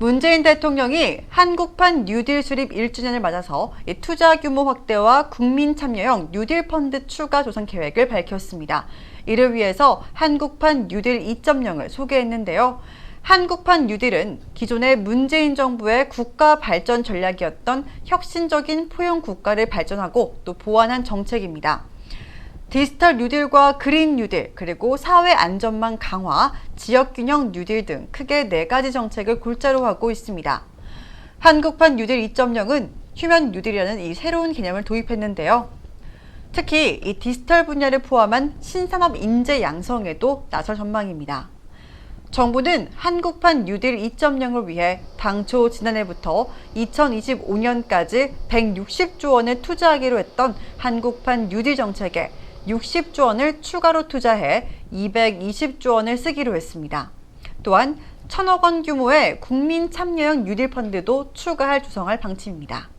문재인 대통령이 한국판 뉴딜 수립 1주년을 맞아서 이 투자 규모 확대와 국민 참여형 뉴딜 펀드 추가 조성 계획을 밝혔습니다. 이를 위해서 한국판 뉴딜 2.0을 소개했는데요. 한국판 뉴딜은 기존의 문재인 정부의 국가 발전 전략이었던 혁신적인 포용 국가를 발전하고 또 보완한 정책입니다. 디지털 뉴딜과 그린 뉴딜, 그리고 사회 안전망 강화, 지역 균형 뉴딜 등 크게 네 가지 정책을 골자로 하고 있습니다. 한국판 뉴딜 2.0은 휴면 뉴딜이라는 이 새로운 개념을 도입했는데요. 특히 이 디지털 분야를 포함한 신산업 인재 양성에도 나설 전망입니다. 정부는 한국판 뉴딜 2.0을 위해 당초 지난해부터 2025년까지 160조 원을 투자하기로 했던 한국판 뉴딜 정책에 60조 원을 추가로 투자해 220조 원을 쓰기로 했습니다. 또한 천억 원 규모의 국민 참여형 뉴딜 펀드도 추가할 조성할 방침입니다.